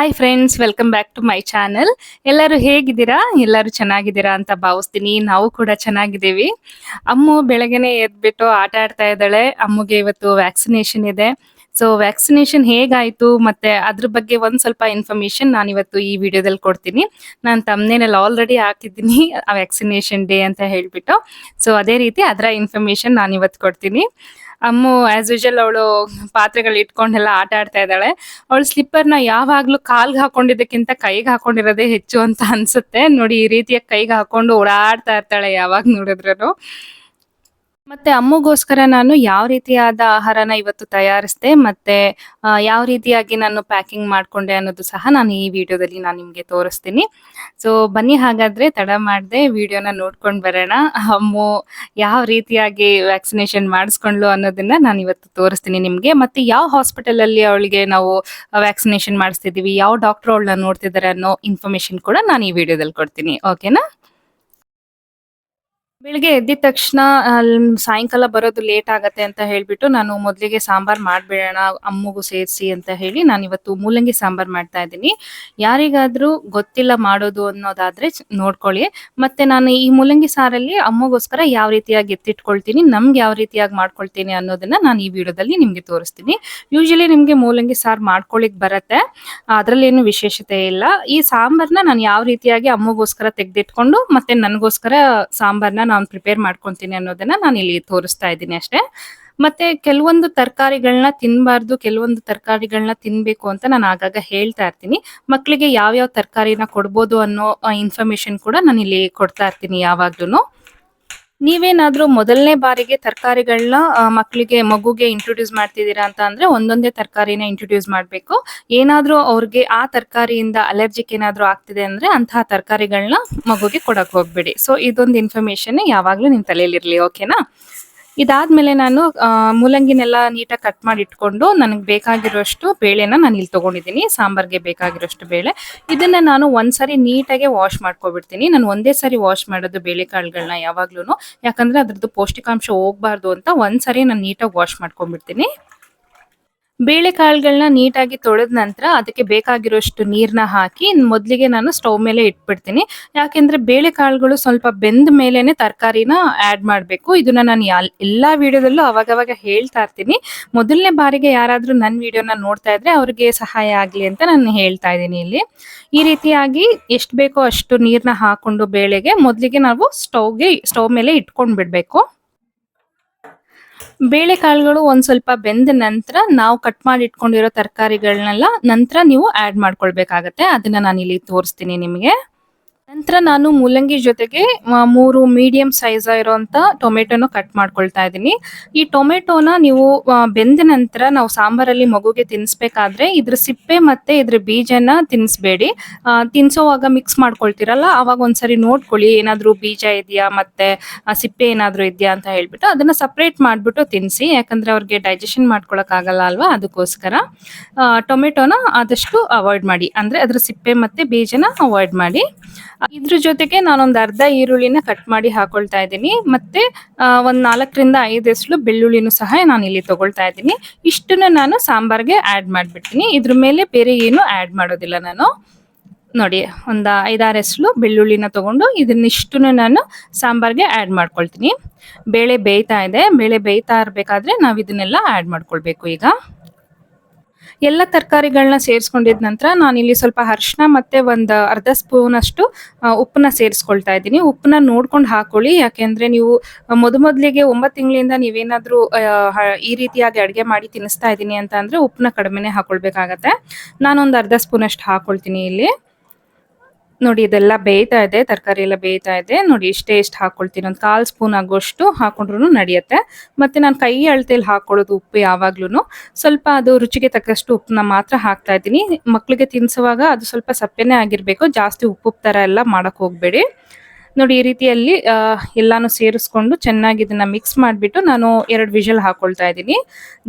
Hi friends welcome back to my channel ಎಲ್ಲರೂ ಹೇಗಿದ್ದೀರಾ? ಎಲ್ಲರೂ ಚೆನ್ನಾಗಿದ್ದೀರಾ ಅಂತ ಭಾವಿಸ್ತೀನಿ. ನಾವು ಕೂಡ ಚೆನ್ನಾಗಿದ್ದೀವಿ. ಅಮ್ಮು ಬೆಳಗ್ಗೆನೆ ಎದ್ಬಿಟ್ಟು ಆಟ ಆಡ್ತಾ ಇದ್ದಾಳೆ. ಅಮ್ಮಗೆ ಇವತ್ತು ವ್ಯಾಕ್ಸಿನೇಷನ್ ಇದೆ. ಸೊ ವ್ಯಾಕ್ಸಿನೇಷನ್ ಹೇಗಾಯಿತು? ಮತ್ತೆ ಅದ್ರ ಬಗ್ಗೆ ಒಂದ್ ಸ್ವಲ್ಪ ಇನ್ಫಾರ್ಮೇಶನ್ ನಾನು ಇವತ್ತು ಈ ವಿಡಿಯೋದಲ್ಲಿ ಕೊಡ್ತೀನಿ. ನಾನು ತಮ್ಮನೇನಲ್ಲಿ ಆಲ್ರೆಡಿ ಹಾಕಿದ್ದೀನಿ ವ್ಯಾಕ್ಸಿನೇಷನ್ ಡೇ ಅಂತ ಹೇಳ್ಬಿಟ್ಟು. ಸೊ ಅದೇ ರೀತಿ ಅದರ ಇನ್ಫಾರ್ಮೇಶನ್ ನಾನು ಇವತ್ತು ಕೊಡ್ತೀನಿ. ಅಮ್ಮು ಆಸ್ ಯೂಶಲ್ ಅವಳು ಪಾತ್ರೆಗಳು ಇಟ್ಕೊಂಡೆಲ್ಲ ಆಟ ಆಡ್ತಾ ಇದ್ದಾಳೆ. ಅವಳು ಸ್ಲಿಪ್ಪರ್ನ ಯಾವಾಗ್ಲೂ ಕಾಲ್ಗೆ ಹಾಕೊಂಡಿದ್ದಕ್ಕಿಂತ ಕೈಗೆ ಹಾಕೊಂಡಿರೋದೇ ಹೆಚ್ಚು ಅಂತ ಅನ್ಸುತ್ತೆ. ನೋಡಿ, ಈ ರೀತಿಯ ಕೈಗೆ ಹಾಕೊಂಡು ಓಡಾಡ್ತಾ ಇರ್ತಾಳೆ ಯಾವಾಗ ನೋಡಿದ್ರು ಮತ್ತೆ ಅಮ್ಮಗೋಸ್ಕರ ನಾನು ಯಾವ ರೀತಿಯಾದ ಆಹಾರನ ಇವತ್ತು ತಯಾರಿಸಿದೆ, ಮತ್ತೆ ಯಾವ ರೀತಿಯಾಗಿ ನಾನು ಪ್ಯಾಕಿಂಗ್ ಮಾಡ್ಕೊಂಡೆ ಅನ್ನೋದು ಸಹ ನಾನು ಈ ವಿಡಿಯೋದಲ್ಲಿ ನಾನು ನಿಮಗೆ ತೋರಿಸ್ತೀನಿ. ಸೊ ಬನ್ನಿ ಹಾಗಾದ್ರೆ ತಡ ಮಾಡದೆ ವಿಡಿಯೋನ ನೋಡ್ಕೊಂಡು ಬರೋಣ. ಅಮ್ಮು ಯಾವ ರೀತಿಯಾಗಿ ವ್ಯಾಕ್ಸಿನೇಷನ್ ಮಾಡಿಸ್ಕೊಂಡ್ಲು ಅನ್ನೋದನ್ನ ನಾನು ಇವತ್ತು ತೋರಿಸ್ತೀನಿ ನಿಮಗೆ. ಮತ್ತೆ ಯಾವ ಹಾಸ್ಪಿಟಲ್ ಅಲ್ಲಿ ಅವಳಿಗೆ ನಾವು ವ್ಯಾಕ್ಸಿನೇಷನ್ ಮಾಡಿಸ್ತಿದೀವಿ ಯಾವ ಡಾಕ್ಟರ್ ಅವಳನ್ನ ನೋಡ್ತಿದ್ದಾರೆ ಅನ್ನೋ ಇನ್ಫಾರ್ಮೇಶನ್ ಕೂಡ ನಾನು ಈ ವಿಡಿಯೋದಲ್ಲಿ ಕೊಡ್ತೀನಿ. ಓಕೆನಾ ಬೆಳಿಗ್ಗೆ ಎದ್ದಿದ ತಕ್ಷಣ ಸಾಯಂಕಾಲ ಬರೋದು ಲೇಟ್ ಆಗತ್ತೆ ಅಂತ ಹೇಳ್ಬಿಟ್ಟು ನಾನು ಮೊದಲಿಗೆ ಸಾಂಬಾರ್ ಮಾಡ್ಬೇಡೋಣ, ಅಮ್ಮಗೂ ಸೇರಿಸಿ ಅಂತ ಹೇಳಿ ನಾನು ಇವತ್ತು ಮೂಲಂಗಿ ಸಾಂಬಾರ್ ಮಾಡ್ತಾ ಇದ್ದೀನಿ. ಯಾರಿಗಾದ್ರೂ ಗೊತ್ತಿಲ್ಲ ಮಾಡೋದು ಅನ್ನೋದಾದ್ರೆ ನೋಡ್ಕೊಳ್ಳಿ. ಮತ್ತೆ ನಾನು ಈ ಮೂಲಂಗಿ ಸಾರಲ್ಲಿ ಅಮ್ಮಗೋಸ್ಕರ ಯಾವ ರೀತಿಯಾಗಿ ಎತ್ತಿಟ್ಕೊಳ್ತೀನಿ, ನಮ್ಗೆ ಯಾವ ರೀತಿಯಾಗಿ ಮಾಡ್ಕೊಳ್ತೀನಿ ಅನ್ನೋದನ್ನ ನಾನು ಈ ವಿಡಿಯೋದಲ್ಲಿ ನಿಮ್ಗೆ ತೋರಿಸ್ತೀನಿ. ಯೂಶಲಿ ನಿಮ್ಗೆ ಮೂಲಂಗಿ ಸಾರ್ ಮಾಡ್ಕೊಳ್ಳಿಕ್ ಬರತ್ತೆ, ಅದ್ರಲ್ಲೇನು ವಿಶೇಷತೆ ಇಲ್ಲ. ಈ ಸಾಂಬಾರ್ನ ನಾನು ಯಾವ ರೀತಿಯಾಗಿ ಅಮ್ಮಗೋಸ್ಕರ ತೆಗೆದಿಟ್ಕೊಂಡು ಮತ್ತೆ ನನಗೋಸ್ಕರ ಸಾಂಬಾರ್ನ ನಾನು ಪ್ರಿಪೇರ್ ಮಾಡ್ಕೊಂತೀನಿ ಅನ್ನೋದನ್ನ ನಾನು ಇಲ್ಲಿ ತೋರಿಸ್ತಾ ಇದ್ದೀನಿ ಅಷ್ಟೇ. ಮತ್ತೆ ಕೆಲವೊಂದು ತರಕಾರಿಗಳನ್ನ ತಿನ್ಬಾರ್ದು, ಕೆಲವೊಂದು ತರಕಾರಿಗಳನ್ನ ತಿನ್ಬೇಕು ಅಂತ ನಾನು ಆಗಾಗ ಹೇಳ್ತಾ ಇರ್ತೀನಿ. ಮಕ್ಕಳಿಗೆ ಯಾವ್ಯಾವ ತರಕಾರಿನ ಕೊಡ್ಬೋದು ಅನ್ನೋ ಇನ್ಫಾರ್ಮೇಶನ್ ಕೂಡ ನಾನು ಇಲ್ಲಿ ಕೊಡ್ತಾ ಇರ್ತೀನಿ ಯಾವಾಗ್ಲೂ ನೀವೇನಾದ್ರೂ ಮೊದಲನೇ ಬಾರಿಗೆ ತರಕಾರಿಗಳನ್ನ ಮಕ್ಕಳಿಗೆ ಮಗುಗೆ ಇಂಟ್ರೊಡ್ಯೂಸ್ ಮಾಡ್ತಿದ್ದೀರಾ ಅಂತ ಅಂದ್ರೆ ಒಂದೊಂದೇ ತರಕಾರಿನ ಇಂಟ್ರೊಡ್ಯೂಸ್ ಮಾಡಬೇಕು. ಏನಾದ್ರೂ ಅವ್ರಿಗೆ ಆ ತರಕಾರಿಯಿಂದ ಅಲರ್ಜಿಕ್ ಏನಾದ್ರೂ ಆಗ್ತಿದೆ ಅಂದ್ರೆ ಅಂತಹ ತರಕಾರಿಗಳನ್ನ ಮಗುಗೆ ಕೊಡಕ್ ಹೋಗ್ಬೇಡಿ. ಸೊ ಇದೊಂದು ಇನ್ಫಾರ್ಮೇಶನ್ ಯಾವಾಗ್ಲೂ ನಿಮ್ ತಲೆಯಲ್ಲಿರ್ಲಿ ಓಕೆನಾ ಇದಾದ್ಮೇಲೆ ನಾನು ಮೂಲಂಗಿನೆಲ್ಲ ನೀಟಾಗಿ ಕಟ್ ಮಾಡಿ ಇಟ್ಕೊಂಡು ನನಗೆ ಬೇಕಾಗಿರೋಷ್ಟು ಬೇಳೆನ ನಾನು ಇಲ್ಲಿ ತಗೊಂಡಿದ್ದೀನಿ. ಸಾಂಬಾರ್ಗೆ ಬೇಕಾಗಿರೋಷ್ಟು ಬೇಳೆ. ಇದನ್ನ ನಾನು ಒಂದ್ಸರಿ ನೀಟಾಗಿ ವಾಶ್ ಮಾಡ್ಕೊಬಿಡ್ತೀನಿ. ನಾನು ಒಂದೇ ಸಾರಿ ವಾಶ್ ಮಾಡೋದು ಬೇಳೆಕಾಳುಗಳನ್ನ ಯಾವಾಗ್ಲೂ ಯಾಕಂದ್ರೆ ಅದ್ರದ್ದು ಪೌಷ್ಟಿಕಾಂಶ ಹೋಗ್ಬಾರ್ದು ಅಂತ ಒಂದ್ಸರಿ ನಾನು ನೀಟಾಗಿ ವಾಶ್ ಮಾಡ್ಕೊಂಡ್ಬಿಡ್ತೀನಿ. ಬೇಳೆಕಾಳುಗಳನ್ನ ನೀಟಾಗಿ ತೊಳೆದ ನಂತರ ಅದಕ್ಕೆ ಬೇಕಾಗಿರೋಷ್ಟು ನೀರನ್ನ ಹಾಕಿ ಮೊದಲಿಗೆ ನಾನು ಸ್ಟವ್ ಮೇಲೆ ಇಟ್ಬಿಡ್ತೀನಿ. ಯಾಕೆಂದ್ರೆ ಬೇಳೆಕಾಳುಗಳು ಸ್ವಲ್ಪ ಬೆಂದ ಮೇಲೆನೆ ತರಕಾರಿನ ಆ್ಯಡ್ ಮಾಡಬೇಕು. ಇದನ್ನ ನಾನು ಎಲ್ಲ ವಿಡಿಯೋದಲ್ಲೂ ಅವಾಗವಾಗ ಹೇಳ್ತಾ ಇರ್ತೀನಿ. ಮೊದಲನೇ ಬಾರಿಗೆ ಯಾರಾದರೂ ನನ್ನ ವಿಡಿಯೋನ ನೋಡ್ತಾ ಇದ್ರೆ ಅವ್ರಿಗೆ ಸಹಾಯ ಆಗಲಿ ಅಂತ ನಾನು ಹೇಳ್ತಾ ಇದ್ದೀನಿ ಇಲ್ಲಿ. ಈ ರೀತಿಯಾಗಿ ಎಷ್ಟು ಬೇಕೋ ಅಷ್ಟು ನೀರನ್ನ ಹಾಕೊಂಡು ಬೇಳೆಗೆ ಮೊದಲಿಗೆ ನಾವು ಸ್ಟವ್ಗೆ, ಸ್ಟವ್ ಮೇಲೆ ಇಟ್ಕೊಂಡ್ ಬಿಡ್ಬೇಕು ಬೇಳೆಕಾಳುಗಳು ಒಂದ್ ಸ್ವಲ್ಪ ಬೆಂದ ನಂತರ ನಾವು ಕಟ್ ಮಾಡಿ ಇಟ್ಕೊಂಡಿರೋ ತರಕಾರಿಗಳನ್ನೆಲ್ಲ ನಂತರ ನೀವು ಆಡ್ ಮಾಡ್ಕೊಳ್ಬೇಕಾಗತ್ತೆ. ಅದನ್ನ ನಾನು ಇಲ್ಲಿ ತೋರಿಸ್ತೀನಿ ನಿಮಗೆ. ನಂತರ ನಾನು ಮೂಲಂಗಿ ಜೊತೆಗೆ ಮೂರು ಮೀಡಿಯಂ ಸೈಜ್ ಇರೋಂತ ಟೊಮೆಟೊನ ಕಟ್ ಮಾಡ್ಕೊಳ್ತಾ ಇದ್ದೀನಿ. ಈ ಟೊಮೆಟೊನ ನೀವು ಬೆಂದ ನಂತರ ನಾವು ಸಾಂಬಾರಲ್ಲಿ ಮಗುಗೆ ತಿನ್ನಿಸ್ಬೇಕಾದ್ರೆ ಇದ್ರ ಸಿಪ್ಪೆ ಮತ್ತೆ ಇದ್ರ ಬೀಜನ ತಿನ್ನಿಸ್ಬೇಡಿ ತಿನ್ಸೋವಾಗ ಮಿಕ್ಸ್ ಮಾಡ್ಕೊಳ್ತೀರಲ್ಲ ಅವಾಗ ಒಂದ್ಸರಿ ನೋಡ್ಕೊಳ್ಳಿ, ಏನಾದ್ರೂ ಬೀಜ ಇದೆಯಾ ಮತ್ತೆ ಸಿಪ್ಪೆ ಏನಾದ್ರೂ ಇದೆಯಾ ಅಂತ ಹೇಳ್ಬಿಟ್ಟು ಅದನ್ನ ಸಪ್ರೇಟ್ ಮಾಡ್ಬಿಟ್ಟು ತಿನ್ಸಿ, ಯಾಕಂದ್ರೆ ಅವ್ರಿಗೆ ಡೈಜೆಷನ್ ಮಾಡ್ಕೊಳಕ್ ಆಗಲ್ಲ ಅಲ್ವಾ, ಅದಕ್ಕೋಸ್ಕರ. ಟೊಮೆಟೊನ ಆದಷ್ಟು ಅವಾಯ್ಡ್ ಮಾಡಿ, ಅಂದ್ರೆ ಅದ್ರ ಸಿಪ್ಪೆ ಮತ್ತೆ ಬೀಜನ ಅವಾಯ್ಡ್ ಮಾಡಿ. ಇದ್ರ ಜೊತೆಗೆ ನಾನೊಂದು ಅರ್ಧ ಈರುಳ್ಳಿನ ಕಟ್ ಮಾಡಿ ಹಾಕೊಳ್ತಾ ಇದ್ದೀನಿ. ಮತ್ತೆ ಒಂದು ನಾಲ್ಕರಿಂದ ಐದಷ್ಟು ಬೆಳ್ಳುಳ್ಳಿನೂ ಸಹ ನಾನು ಇಲ್ಲಿ ತಗೊಳ್ತಾ ಇದ್ದೀನಿ. ಇಷ್ಟನ್ನು ನಾನು ಸಾಂಬಾರ್ಗೆ ಆಡ್ ಮಾಡ್ಬಿಡ್ತೀನಿ. ಇದ್ರ ಮೇಲೆ ಬೇರೆ ಏನು ಆಡ್ ಮಾಡೋದಿಲ್ಲ ನಾನು. ನೋಡಿ, ಒಂದು ಎಸಳು ಬೆಳ್ಳುಳ್ಳಿನ ತಗೊಂಡು ಇದನ್ನಿಷ್ಟನ್ನು ನಾನು ಸಾಂಬಾರ್ಗೆ ಆಡ್ ಮಾಡ್ಕೊಳ್ತೀನಿ. ಬೇಳೆ ಬೇಯ್ತಾ ಇದೆ. ಬೇಳೆ ಬೇಯ್ತಾ ಇರಬೇಕಾದ್ರೆ ನಾವು ಇದನ್ನೆಲ್ಲ ಆಡ್ ಮಾಡ್ಕೊಳ್ಬೇಕು ಈಗ. ಎಲ್ಲ ತರಕಾರಿಗಳನ್ನ ಸೇರಿಸ್ಕೊಂಡಿದ ನಂತರ ಇಲ್ಲಿ ಸ್ವಲ್ಪ ಅರಿಶಿನ ಮತ್ತೆ ಒಂದು ಅರ್ಧ ಸ್ಪೂನ್ ಅಷ್ಟು ಉಪ್ಪನ್ನ ಸೇರಿಸ್ಕೊಳ್ತಾ ಇದ್ದೀನಿ. ಉಪ್ಪನ್ನ ನೋಡ್ಕೊಂಡು ಹಾಕೊಳ್ಳಿ. ಯಾಕೆಂದ್ರೆ ನೀವು ಮೊದ ಮೊದಲಿಗೆ ಒಂಬತ್ತು ತಿಂಗಳಿಂದ ನೀವೇನಾದ್ರೂ ಈ ರೀತಿಯಾಗಿ ಅಡುಗೆ ಮಾಡಿ ತಿನ್ನಿಸ್ತಾ ಇದ್ದೀನಿ ಅಂತ ಅಂದ್ರೆ ಉಪ್ಪನ್ನ ಕಡಿಮೆನೆ ಹಾಕೊಳ್ಬೇಕಾಗತ್ತೆ. ನಾನೊಂದು ಅರ್ಧ ಸ್ಪೂನ್ ಅಷ್ಟು ಹಾಕೊಳ್ತೀನಿ ಇಲ್ಲಿ. ನೋಡಿ, ಇದೆಲ್ಲ ಬೇಯ್ತಾ ಇದೆ, ತರಕಾರಿ ಎಲ್ಲ ಬೇಯ್ತಾ ಇದೆ. ನೋಡಿ, ಇಷ್ಟೇ ಇಷ್ಟು ಹಾಕೊಳ್ತೀನಿ. ಒಂದು ಕಾಲು ಸ್ಪೂನ್ ಆಗೋಷ್ಟು ಹಾಕೊಂಡ್ರು ನಡೆಯುತ್ತೆ. ಮತ್ತೆ ನಾನು ಕೈ ಅಳತೆಯಲ್ಲಿ ಹಾಕೊಳ್ಳೋದು ಉಪ್ಪು ಯಾವಾಗ್ಲೂ ಸ್ವಲ್ಪ ಅದು ರುಚಿಗೆ ತಕ್ಕಷ್ಟು ಉಪ್ಪನ್ನ ಮಾತ್ರ ಹಾಕ್ತಾ ಇದ್ದೀನಿ. ಮಕ್ಕಳಿಗೆ ತಿನ್ಸುವಾಗ ಅದು ಸ್ವಲ್ಪ ಸಪ್ಪೆನೇ ಆಗಿರ್ಬೇಕು. ಜಾಸ್ತಿ ಉಪ್ಪು ಥರ ಎಲ್ಲ ಮಾಡೋಕ್ಕೆ ಹೋಗಬೇಡಿ. ನೋಡಿ, ಈ ರೀತಿಯಲ್ಲಿ ಎಲ್ಲಾನು ಸೇರಿಸ್ಕೊಂಡು ಚೆನ್ನಾಗಿ ಇದನ್ನ ಮಿಕ್ಸ್ ಮಾಡಿಬಿಟ್ಟು ನಾನು ಎರಡು ವಿಷಲ್ ಹಾಕೊಳ್ತಾ ಇದ್ದೀನಿ.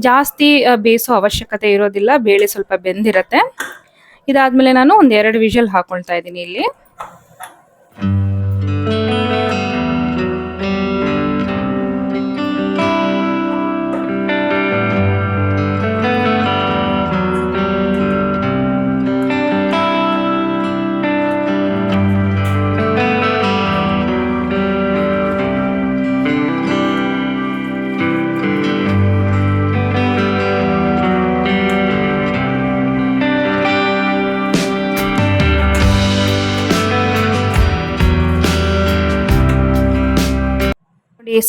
ಜಾಸ್ತಿ ಬೇಯಿಸೋ ಅವಶ್ಯಕತೆ ಇರೋದಿಲ್ಲ. ಬೇಳೆ ಸ್ವಲ್ಪ ಬೆಂದಿರತ್ತೆ. ಇದಾದ್ಮೇಲೆ ನಾನು ಒಂದ್ ಎರಡು ವಿಷಲ್ ಹಾಕೊಳ್ತಾ ಇದ್ದೀನಿ ಇಲ್ಲಿ.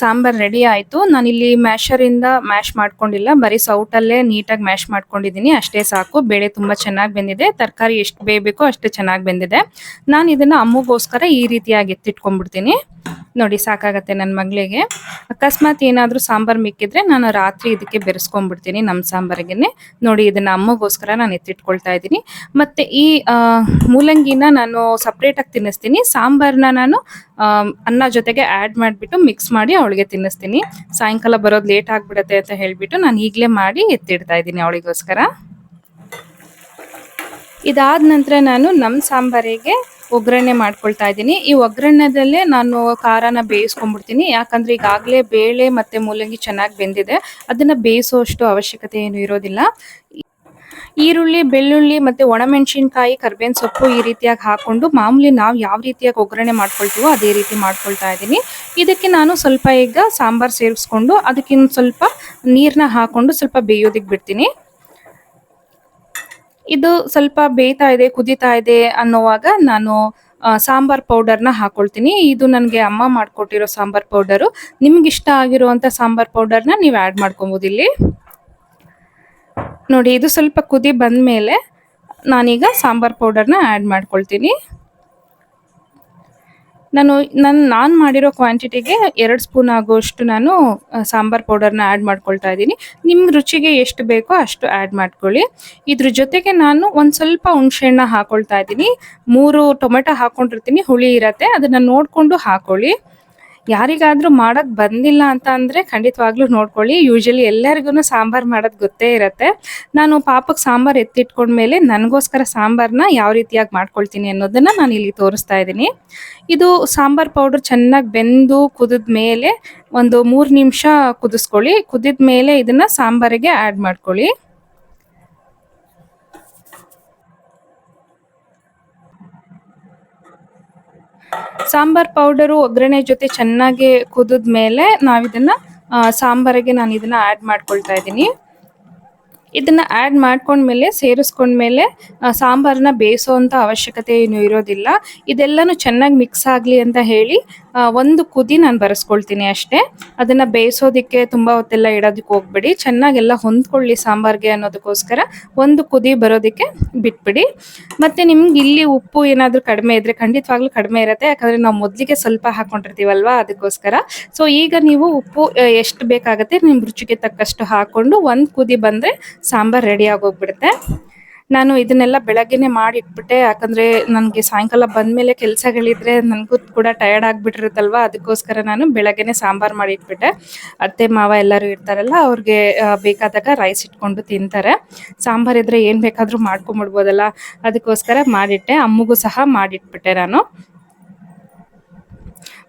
ಸಾಂಬಾರ್ ರೆಡಿ ಆಯ್ತು. ನಾನಿಲ್ಲಿ ಮ್ಯಾಶರಿಂದ ಮ್ಯಾಶ್ ಮಾಡ್ಕೊಂಡಿಲ್ಲ. ಬರೀ ಸೌಟಲ್ಲೇ ನೀಟಾಗಿ ಮ್ಯಾಶ್ ಮಾಡ್ಕೊಂಡಿದ್ದೀನಿ ಅಷ್ಟೇ ಸಾಕು. ಬೇಳೆ ತುಂಬಾ ಚೆನ್ನಾಗಿ ಬೆಂದಿದೆ. ತರಕಾರಿ ಎಷ್ಟು ಬೇಯಬೇಕೋ ಅಷ್ಟೇ ಚೆನ್ನಾಗಿ ಬೆಂದಿದೆ. ನಾನು ಇದನ್ನ ಅಮ್ಮಗೋಸ್ಕರ ಈ ರೀತಿಯಾಗಿ ಎತ್ತಿಟ್ಕೊಂಡ್ಬಿಡ್ತೀನಿ. ನೋಡಿ ಸಾಕಾಗತ್ತೆ ನನ್ನ ಮಗಳಿಗೆ. ಅಕಸ್ಮಾತ್ ಏನಾದರೂ ಸಾಂಬಾರ್ ಮಿಕ್ಕಿದ್ರೆ ನಾನು ರಾತ್ರಿ ಇದಕ್ಕೆ ಬೆರೆಸ್ಕೊಂಡ್ಬಿಡ್ತೀನಿ ನಮ್ಮ ಸಾಂಬಾರಿಗೆನೆ. ನೋಡಿ ಇದನ್ನ ಅಮ್ಮಗೋಸ್ಕರ ನಾನು ಎತ್ತಿಟ್ಕೊಳ್ತಾ ಇದ್ದೀನಿ. ಮತ್ತೆ ಈ ಮೂಲಂಗಿನ ನಾನು ಸಪ್ರೇಟಾಗಿ ತಿನ್ನಿಸ್ತೀನಿ. ಸಾಂಬಾರ್ನ ನಾನು ಅನ್ನ ಜೊತೆಗೆ ಆ್ಯಡ್ ಮಾಡಿಬಿಟ್ಟು ಮಿಕ್ಸ್ ಮಾಡಿ ಅವಳಿಗೆ ತಿನ್ನಿಸ್ತೀನಿ. ಸಾಯಂಕಾಲ ಬರೋದು ಲೇಟ್ ಆಗಿಬಿಡುತ್ತೆ ಅಂತ ಹೇಳಿಬಿಟ್ಟು ನಾನು ಈಗಲೇ ಮಾಡಿ ಎತ್ತಿಡ್ತಾ ಇದ್ದೀನಿ ಅವಳಿಗೋಸ್ಕರ. ಇದಾದ ನಂತರ ನಾನು ನಮ್ಮ ಸಾಂಬಾರಿಗೆ ಒಗ್ಗರಣೆ ಮಾಡ್ಕೊಳ್ತಾ ಇದ್ದೀನಿ. ಈ ಒಗ್ಗರಣೆದಲ್ಲೇ ನಾನು ಖಾರನ ಬೇಯಿಸ್ಕೊಂಡ್ಬಿಡ್ತೀನಿ. ಯಾಕಂದ್ರೆ ಈಗಾಗಲೇ ಬೇಳೆ ಮತ್ತೆ ಮೂಲಂಗಿ ಚೆನ್ನಾಗಿ ಬೆಂದಿದೆ. ಅದನ್ನ ಬೇಯಿಸೋಷ್ಟು ಅವಶ್ಯಕತೆ ಏನು ಇರೋದಿಲ್ಲ. ಈರುಳ್ಳಿ, ಬೆಳ್ಳುಳ್ಳಿ ಮತ್ತೆ ಒಣಮೆಣಸಿನ್ಕಾಯಿ, ಕರ್ಬೇವಿನ ಸೊಪ್ಪು ಈ ರೀತಿಯಾಗಿ ಹಾಕೊಂಡು ಮಾಮೂಲಿ ನಾವು ಯಾವ ರೀತಿಯಾಗಿ ಒಗ್ಗರಣೆ ಮಾಡ್ಕೊಳ್ತೀವೋ ಅದೇ ರೀತಿ ಮಾಡ್ಕೊಳ್ತಾ ಇದ್ದೀನಿ. ಇದಕ್ಕೆ ನಾನು ಸ್ವಲ್ಪ ಈಗ ಸಾಂಬಾರು ಸೇರಿಸ್ಕೊಂಡು ಅದಕ್ಕಿಂತ ಸ್ವಲ್ಪ ನೀರನ್ನ ಹಾಕೊಂಡು ಸ್ವಲ್ಪ ಬೇಯೋದಕ್ಕೆ ಬಿಡ್ತೀನಿ. ಇದು ಸ್ವಲ್ಪ ಬೇಯ್ತಾ ಇದೆ, ಕುದೀತಾ ಇದೆ ಅನ್ನೋವಾಗ ನಾನು ಸಾಂಬಾರ್ ಪೌಡರ್ನ ಹಾಕೊಳ್ತೀನಿ. ಇದು ನನಗೆ ಅಮ್ಮ ಮಾಡಿಕೊಟ್ಟಿರೋ ಸಾಂಬಾರ್ ಪೌಡರು. ನಿಮ್ಗೆ ಇಷ್ಟ ಆಗಿರುವಂಥ ಸಾಂಬಾರ್ ಪೌಡರ್ನ ನೀವು ಆ್ಯಡ್ ಮಾಡ್ಕೊಬೋದು ಇಲ್ಲಿ. ನೋಡಿ, ಇದು ಸ್ವಲ್ಪ ಕುದಿ ಬಂದ ಮೇಲೆ ನಾನೀಗ ಸಾಂಬಾರ್ ಪೌಡರ್ನ ಆ್ಯಡ್ ಮಾಡ್ಕೊಳ್ತೀನಿ. ನಾನು ನನ್ನ ನಾನು ಮಾಡಿರೋ ಕ್ವಾಂಟಿಟಿಗೆ ಎರಡು ಸ್ಪೂನ್ ಆಗೋಷ್ಟು ನಾನು ಸಾಂಬಾರು ಪೌಡರ್ನ ಆ್ಯಡ್ ಮಾಡ್ಕೊಳ್ತಾ ಇದ್ದೀನಿ. ನಿಮ್ಮ ರುಚಿಗೆ ಎಷ್ಟು ಬೇಕೋ ಅಷ್ಟು ಆ್ಯಡ್ ಮಾಡ್ಕೊಳ್ಳಿ. ಇದ್ರ ಜೊತೆಗೆ ನಾನು ಒಂದು ಸ್ವಲ್ಪ ಹುಣಸೆಹಣ್ಣ ಹಾಕೊಳ್ತಾ ಇದ್ದೀನಿ. ಮೂರು ಟೊಮೆಟೊ ಹಾಕೊಂಡಿರ್ತೀನಿ, ಹುಳಿ ಇರತ್ತೆ. ಅದನ್ನು ನೋಡಿಕೊಂಡು ಹಾಕೊಳ್ಳಿ. ಯಾರಿಗಾದ್ರೂ ಮಾಡಕ್ ಬಂದಿಲ್ಲ ಅಂತ ಅಂದ್ರೆ ಖಂಡಿತವಾಗ್ಲೂ ನೋಡ್ಕೊಳ್ಳಿ. ಯೂಶಲಿ ಎಲ್ಲರಿಗೂ ಸಾಂಬಾರ್ ಮಾಡೋದು ಗೊತ್ತೇ ಇರತ್ತೆ. ನಾನು ಪಾಪಕ್ಕೆ ಸಾಂಬಾರ್ ಎತ್ತಿಟ್ಕೊಂಡ್ಮೇಲೆ ನನಗೋಸ್ಕರ ಸಾಂಬಾರ್ನ ಯಾವ ರೀತಿಯಾಗಿ ಮಾಡ್ಕೊಳ್ತೀನಿ ಅನ್ನೋದನ್ನ ನಾನು ಇಲ್ಲಿ ತೋರಿಸ್ತಾ ಇದ್ದೀನಿ. ಇದು ಸಾಂಬಾರ್ ಪೌಡರ್ ಚೆನ್ನಾಗಿ ಬೆಂದು ಕುದಿದ ಮೇಲೆ ಒಂದು ಮೂರು ನಿಮಿಷ ಕುದಿಸ್ಕೊಳ್ಳಿ. ಕುದಿದ ಮೇಲೆ ಇದನ್ನ ಸಾಂಬಾರಿಗೆ ಆ್ಯಡ್ ಮಾಡ್ಕೊಳ್ಳಿ. ಸಾಂಬಾರ್ ಪೌಡರು ಒಗ್ಗರಣೆ ಜೊತೆ ಚೆನ್ನಾಗಿ ಕುದಿದ ಮೇಲೆ ನಾವಿದನ್ನ ಸಾಂಬಾರಿಗೆ ನಾನು ಇದನ್ನ ಆ್ಯಡ್ ಮಾಡ್ಕೊಳ್ತಾ ಇದ್ದೀನಿ. ಇದನ್ನ ಆ್ಯಡ್ ಮಾಡ್ಕೊಂಡ್ಮೇಲೆ ಸೇರಿಸ್ಕೊಂಡ್ಮೇಲೆ ಸಾಂಬಾರನ್ನ ಅಂತ ಅವಶ್ಯಕತೆ ಏನು ಇರೋದಿಲ್ಲ. ಇದೆಲ್ಲನೂ ಚೆನ್ನಾಗಿ ಮಿಕ್ಸ್ ಆಗಲಿ ಅಂತ ಹೇಳಿ ಒಂದು ಕುದಿ ನಾನು ಬರೆಸ್ಕೊಳ್ತೀನಿ ಅಷ್ಟೇ. ಅದನ್ನ ಬೇಯಿಸೋದಕ್ಕೆ ತುಂಬ ಹೊತ್ತೆಲ್ಲ ಇಡೋದಕ್ಕೆ ಹೋಗ್ಬೇಡಿ. ಚೆನ್ನಾಗೆಲ್ಲ ಹೊಂದ್ಕೊಳ್ಳಿ ಸಾಂಬಾರ್ಗೆ ಅನ್ನೋದಕ್ಕೋಸ್ಕರ. ಒಂದು ಕುದಿ ಬರೋದಕ್ಕೆ ಬಿಟ್ಬಿಡಿ. ಮತ್ತೆ ನಿಮ್ಗೆ ಇಲ್ಲಿ ಉಪ್ಪು ಏನಾದರೂ ಕಡಿಮೆ ಇದ್ರೆ, ಖಂಡಿತವಾಗ್ಲೂ ಕಡಿಮೆ ಇರುತ್ತೆ. ಯಾಕಂದ್ರೆ ನಾವು ಮೊದಲಿಗೆ ಸ್ವಲ್ಪ ಹಾಕೊಂಡಿರ್ತೀವಲ್ವಾ ಅದಕ್ಕೋಸ್ಕರ. ಸೊ ಈಗ ನೀವು ಉಪ್ಪು ಎಷ್ಟು ಬೇಕಾಗುತ್ತೆ ನಿಮ್ಮ ರುಚಿಗೆ ತಕ್ಕಷ್ಟು ಹಾಕೊಂಡು ಒಂದು ಕುದಿ ಬಂದ್ರೆ ಸಾಂಬಾರ್ ರೆಡಿ ಆಗೋಗ್ಬಿಡುತ್ತೆ. ನಾನು ಇದನ್ನೆಲ್ಲ ಬೆಳಗ್ಗೆನೆ ಮಾಡಿ ಇಟ್ಬಿಟ್ಟೆ ಯಾಕಂದ್ರೆ ನನಗೆ ಸಾಯಂಕಾಲ ಬಂದ್ಮೇಲೆ ಕೆಲಸಗಳಿದ್ರೆ ನನಗೂ ಕೂಡ ಟಯರ್ಡ್ ಆಗ್ಬಿಟ್ಟಿರುತ್ತಲ್ವಾ? ಅದಕ್ಕೋಸ್ಕರ ನಾನು ಬೆಳಗ್ಗೆನೆ ಸಾಂಬಾರ್ ಮಾಡಿ ಇಟ್ಬಿಟ್ಟೆ ಅತ್ತೆ, ಮಾವ ಎಲ್ಲರೂ ಇರ್ತಾರಲ್ಲ, ಅವ್ರಿಗೆ ಬೇಕಾದಾಗ ರೈಸ್ ಇಟ್ಕೊಂಡು ತಿಂತಾರೆ. ಸಾಂಬಾರ್ ಇದ್ರೆ ಏನ್ ಬೇಕಾದ್ರೂ ಮಾಡ್ಕೊಂಬಿಡ್ಬೋದಲ್ಲ? ಅದಕ್ಕೋಸ್ಕರ ಮಾಡಿಟ್ಟೆ, ಅಮ್ಮಗೂ ಸಹ ಮಾಡಿಟ್ಬಿಟ್ಟೆ ನಾನು.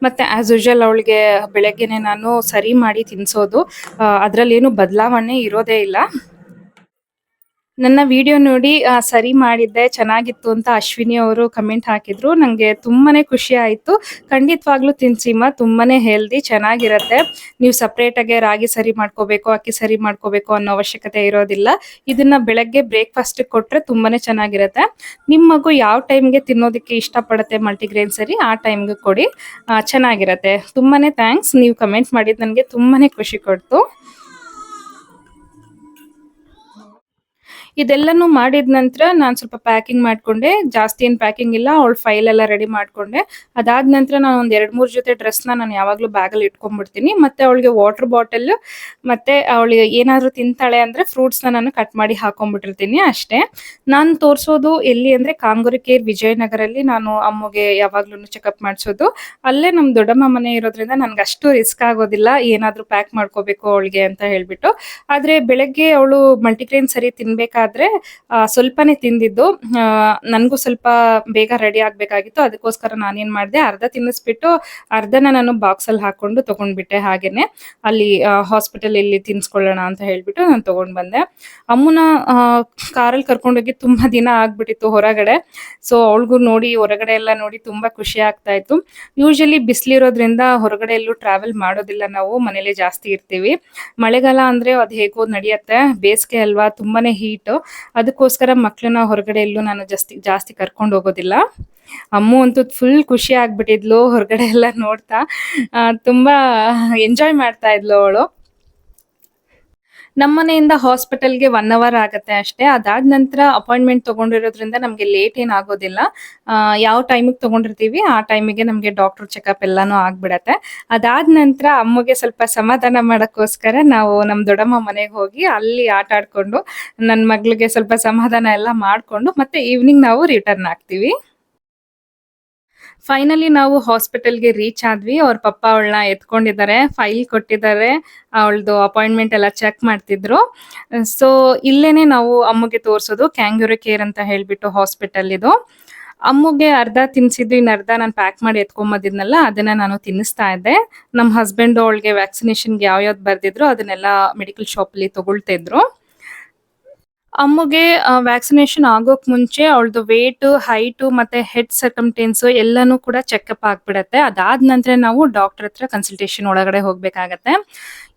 ಮತ್ತೆ ಆಸ್ ಯೂಶಲ್ ಅವಳಿಗೆ ಬೆಳಗ್ಗೆನೆ ನಾನು ಸರಿ ಮಾಡಿ ತಿನ್ಸೋದು. ಅದರಲ್ಲಿ ಏನು ಬದಲಾವಣೆ ಇರೋದೇ ಇಲ್ಲ. ನನ್ನ ವಿಡಿಯೋ ನೋಡಿ ಸರಿ ಮಾಡಿದ್ದೆ, ಚೆನ್ನಾಗಿತ್ತು ಅಂತ ಅಶ್ವಿನಿ ಅವರು ಕಮೆಂಟ್ ಹಾಕಿದ್ರು. ನಂಗೆ ತುಂಬಾನೇ ಖುಷಿ ಆಯಿತು. ಖಂಡಿತವಾಗ್ಲೂ ತಿನ್ಸಿಮ್ಮ ತುಂಬಾನೇ ಹೆಲ್ದಿ ಚೆನ್ನಾಗಿರತ್ತೆ. ನೀವು ಸಪ್ರೇಟಾಗೆ ರಾಗಿ ಸರಿ ಮಾಡ್ಕೋಬೇಕು, ಅಕ್ಕಿ ಸರಿ ಮಾಡ್ಕೋಬೇಕು ಅನ್ನೋ ಅವಶ್ಯಕತೆ ಇರೋದಿಲ್ಲ. ಇದನ್ನ ಬೆಳಗ್ಗೆ ಬ್ರೇಕ್ಫಾಸ್ಟ್ ಕೊಟ್ಟರೆ ತುಂಬಾನೇ ಚೆನ್ನಾಗಿರತ್ತೆ. ನಿಮ್ಮ ಮಗು ಯಾವ ಟೈಮ್ಗೆ ತಿನ್ನೋದಕ್ಕೆ ಇಷ್ಟಪಡುತ್ತೆ ಮಲ್ಟಿಗ್ರೇನ್ ಸರಿ, ಆ ಟೈಮ್ಗೆ ಕೊಡಿ. ಚೆನ್ನಾಗಿರತ್ತೆ. ತುಂಬಾನೇ ಥ್ಯಾಂಕ್ಸ್ ನೀವು ಕಮೆಂಟ್ ಮಾಡಿದ್ ನನಗೆ ತುಂಬಾನೇ ಖುಷಿ ಕೊಡ್ತು. ಇದೆಲ್ಲನೂ ಮಾಡಿದ ನಂತರ ನಾನು ಸ್ವಲ್ಪ ಪ್ಯಾಕಿಂಗ್ ಮಾಡ್ಕೊಂಡೆ. ಜಾಸ್ತಿ ಏನು ಪ್ಯಾಕಿಂಗ್ ಇಲ್ಲ, ಅವಳ ಫೈಲ್ ಎಲ್ಲ ರೆಡಿ ಮಾಡ್ಕೊಂಡೆ. ಅದಾದ ನಂತರ ನಾನು ಒಂದು ಎರಡು ಮೂರು ಜೊತೆ ಡ್ರೆಸ್ನ ನಾನು ಯಾವಾಗಲೂ ಬ್ಯಾಗಲ್ಲಿ ಇಟ್ಕೊಂಡ್ಬಿಡ್ತೀನಿ. ಮತ್ತೆ ಅವಳಿಗೆ ವಾಟರ್ ಬಾಟಲ್ ಮತ್ತೆ ಅವಳಿಗೆ ಏನಾದರೂ ತಿಂತಾಳೆ ಅಂದರೆ ಫ್ರೂಟ್ಸ್ನ ನಾನು ಕಟ್ ಮಾಡಿ ಹಾಕೊಂಡ್ಬಿಟ್ಟಿರ್ತೀನಿ ಅಷ್ಟೇ. ನಾನು ತೋರಿಸೋದು ಎಲ್ಲಿ ಅಂದರೆ ಕಾಂಗುರಿ ಕೇರ್ ವಿಜಯನಗರಲ್ಲಿ ನಾನು ಅಮ್ಮಗೆ ಯಾವಾಗ್ಲೂ ಚೆಕಪ್ ಮಾಡಿಸೋದು. ಅಲ್ಲೇ ನಮ್ಮ ದೊಡ್ಡಮ್ಮ ಮನೆ ಇರೋದ್ರಿಂದ ನನಗೆ ಅಷ್ಟು ರಿಸ್ಕ್ ಆಗೋದಿಲ್ಲ. ಏನಾದರೂ ಪ್ಯಾಕ್ ಮಾಡ್ಕೋಬೇಕು ಅವಳಿಗೆ ಅಂತ ಹೇಳ್ಬಿಟ್ಟು. ಆದ್ರೆ ಬೆಳಗ್ಗೆ ಅವಳು ಮಲ್ಟಿಗ್ರೇನ್ ಸರಿ ತಿನ್ಬೇಕಾದ್ರೆ ಆ, ಸ್ವಲ್ಪನೇ ತಿಂದಿದ್ದು. ನನಗೂ ಸ್ವಲ್ಪ ಬೇಗ ರೆಡಿ ಆಗಬೇಕಾಗಿತ್ತು. ಅದಕ್ಕೋಸ್ಕರ ನಾನೇನ್ ಮಾಡಿದೆ ಅರ್ಧ ತಿನ್ನಿಸ್ಬಿಟ್ಟು ಅರ್ಧನ ನಾನು ಬಾಕ್ಸ್ ಅಲ್ಲಿ ಹಾಕೊಂಡು ತಗೊಂಡ್ಬಿಟ್ಟೆ ಹಾಗೇನೆ. ಅಲ್ಲಿ ಹಾಸ್ಪಿಟಲ್ ಇಲ್ಲಿ ತಿನ್ಸ್ಕೊಳ್ಳೋಣ ಅಂತ ಹೇಳ್ಬಿಟ್ಟು ನಾನು ತಗೊಂಡ್ ಬಂದೆ. ಅಮ್ಮನ ಕಾರಲ್ಲಿ ಕರ್ಕೊಂಡೋಗಿ ತುಂಬಾ ದಿನ ಆಗ್ಬಿಟ್ಟಿತ್ತು ಹೊರಗಡೆ. ಸೊ ಅವಳಿಗೂ ನೋಡಿ ಹೊರಗಡೆ ಎಲ್ಲ ನೋಡಿ ತುಂಬಾ ಖುಷಿ ಆಗ್ತಾ ಇತ್ತು. ಯೂಶಲಿ ಬಿಸಿಲಿರೋದ್ರಿಂದ ಹೊರಗಡೆ ಎಲ್ಲೂ ಟ್ರಾವೆಲ್ ಮಾಡೋದಿಲ್ಲ ನಾವು. ಮನೇಲೆ ಜಾಸ್ತಿ ಇರ್ತೀವಿ. ಮಳೆಗಾಲ ಅಂದ್ರೆ ಅದು ಹೇಗೋ ನಡೆಯುತ್ತೆ. ಬೇಸಿಗೆ ಅಲ್ವಾ ತುಂಬಾನೇ ಹೀಟ್ ಅದಕ್ಕೋಸ್ಕರ ಮಕ್ಕಳನ್ನ ಹೊರಗಡೆ ಎಲ್ಲೂ ನಾನು ಜಾಸ್ತಿ ಜಾಸ್ತಿ ಕರ್ಕೊಂಡು ಹೋಗೋದಿಲ್ಲ. ಅಮ್ಮು ಅಂತೂ ಫುಲ್ ಖುಷಿ ಆಗ್ಬಿಟ್ಟಿದ್ಲು, ಹೊರಗಡೆ ಎಲ್ಲ ನೋಡ್ತಾ. ತುಂಬಾ ಎಂಜಾಯ್ ಮಾಡ್ತಾ ಇದ್ಲು ಅವಳು. ನಮ್ಮನೆಯಿಂದ ಹಾಸ್ಪಿಟಲ್ಗೆ ಒನ್ ಅವರ್ ಆಗುತ್ತೆ ಅಷ್ಟೇ. ಅದಾದ ನಂತರ ಅಪಾಯಿಂಟ್ಮೆಂಟ್ ತಗೊಂಡಿರೋದ್ರಿಂದ ನಮಗೆ ಲೇಟ್ ಏನ್ ಆಗೋದಿಲ್ಲ. ಆ, ಯಾವ ಟೈಮಿಗೆ ತಗೊಂಡಿರ್ತೀವಿ ಆ ಟೈಮಿಗೆ ನಮಗೆ ಡಾಕ್ಟರ್ ಚೆಕಪ್ ಎಲ್ಲಾನು ಆಗ್ಬಿಡತ್ತೆ. ಅದಾದ ನಂತರ ಅಮ್ಮಗೆ ಸ್ವಲ್ಪ ಸಮಾಧಾನ ಮಾಡಕ್ಕೋಸ್ಕರ ನಾವು ನಮ್ ದೊಡ್ಡಮ್ಮ ಮನೆಗೆ ಹೋಗಿ ಅಲ್ಲಿ ಆಟ ಆಡ್ಕೊಂಡು ನನ್ನ ಮಗಳಿಗೆ ಸ್ವಲ್ಪ ಸಮಾಧಾನ ಎಲ್ಲ ಮಾಡ್ಕೊಂಡು ಮತ್ತೆ ಈವ್ನಿಂಗ್ ನಾವು ರಿಟರ್ನ್ ಆಗ್ತೀವಿ. ಫೈನಲಿ ನಾವು ಹಾಸ್ಪಿಟಲ್ಗೆ ರೀಚ್ ಆದ್ವಿ. ಅವ್ರ ಪಪ್ಪ ಅವಳನ್ನ ಎತ್ಕೊಂಡಿದ್ದಾರೆ. ಫೈಲ್ ಕೊಟ್ಟಿದ್ದಾರೆ. ಅವಳದು ಅಪಾಯಿಂಟ್ಮೆಂಟ್ ಎಲ್ಲ ಚೆಕ್ ಮಾಡ್ತಿದ್ರು. ಸೊ ಇಲ್ಲೇನೆ ನಾವು ಅಮ್ಮಗೆ ತೋರಿಸೋದು ಕ್ಯಾಂಗ್ಯೂರಿ ಕೇರ್ ಅಂತ ಹೇಳ್ಬಿಟ್ಟು ಹಾಸ್ಪಿಟಲ್ ಇದು. ಅಮ್ಮಗೆ ಅರ್ಧ ತಿನ್ಸಿದ್ದು ಇನ್ನು ಅರ್ಧ ನಾನು ಪ್ಯಾಕ್ ಮಾಡಿ ಎತ್ಕೊಂಬದಿದ್ನಲ್ಲ, ಅದನ್ನ ನಾನು ತಿನ್ನಿಸ್ತಾ ಇದ್ದೆ. ನಮ್ಮ ಹಸ್ಬೆಂಡ್ ಅವಳಿಗೆ ವ್ಯಾಕ್ಸಿನೇಷನ್ಗೆ ಯಾವ್ಯಾವ್ದು ಬರ್ದಿದ್ರು ಅದನ್ನೆಲ್ಲ ಮೆಡಿಕಲ್ ಶಾಪಲ್ಲಿ ತಗೊಳ್ತಿದ್ರು ಅಮ್ಮಗೆ ವ್ಯಾಕ್ಸಿನೇಷನ್ ಆಗೋಕ್ ಮುಂಚೆ ಅವಳದು ವೇಟ್ ಹೈಟ್ ಮತ್ತೆ ಹೆಡ್ ಸರ್ಕಮ್ಟೆನ್ಸ್ ಎಲ್ಲಾನು ಕೂಡ ಚೆಕ್ಅಪ್ ಆಗ್ಬಿಡತ್ತೆ. ಅದಾದ ನಂತರ ನಾವು ಡಾಕ್ಟರ್ ಹತ್ರ ಕನ್ಸಲ್ಟೇಷನ್ ಒಳಗಡೆ ಹೋಗ್ಬೇಕಾಗತ್ತೆ.